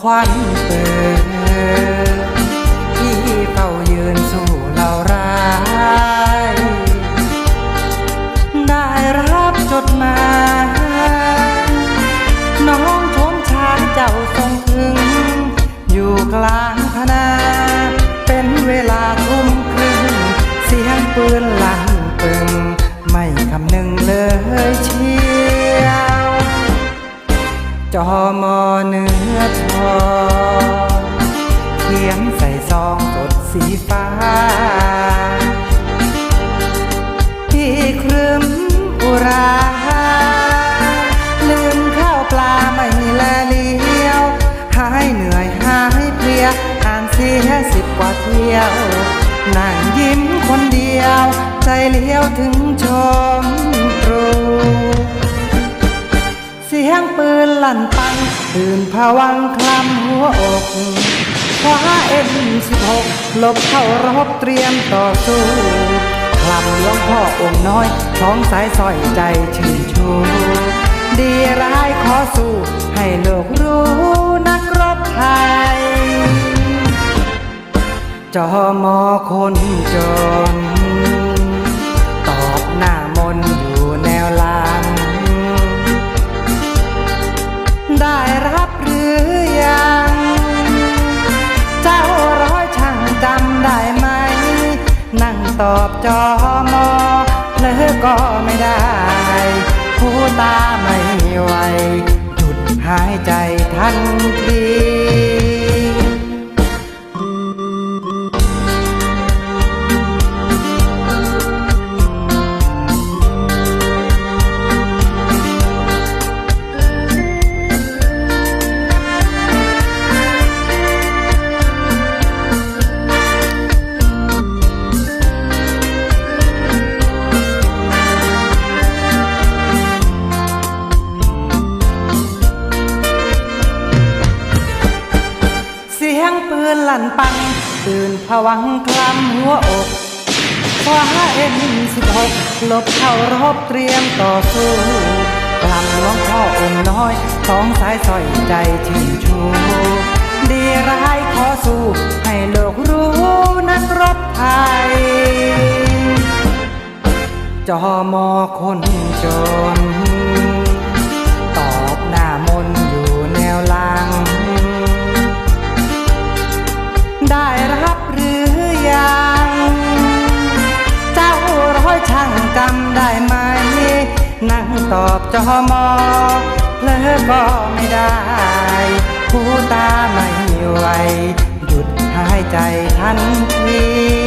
ควันเปิดที่เฝ้ายืนสู้เราร้าย ได้รับจดหมายน้องชมชายเจ้าทรงถึง อยู่กลาง ราลืมข้าวปลาไม่มีแลเลี้ยว หายเหนื่อยหายเพลียอ่านเสียสิบกว่าเที่ยวนั่งยิ้มคนเดียว ใจเลี้ยวถึงชมรูเสียงปืนลั่นปังตื่นผวังคลำหัวอกคว้าเอ็มสิบหกลบเข้ารบเตรียมต่อสู้ หลวงพ่อองค์น้อยท้องสายสอยใจชื่นชูดีร้ายขอสู้ให้โลกรู้นักรบไทยจอมอคนจน ตอบจอมอเลิก็ไม่ได้ผู้ตาไม่ไหวหยุดหายใจทัน ปืนลั่นปังตื่นผวังคลำหัวอกคว้าเอ็มสิบหกหลบเข้ารบเตรียมต่อสู้กลำหลวงพ่อองค์น้อยสองสายสอยใจชื่นชูดีร้ายขอสู้ให้โลกรู้นักรบไทยจอมอคนจน ตอบจอมอเพลอก็ไม่ได้ผู้ตาไม่ไหวหยุดหายใจทันที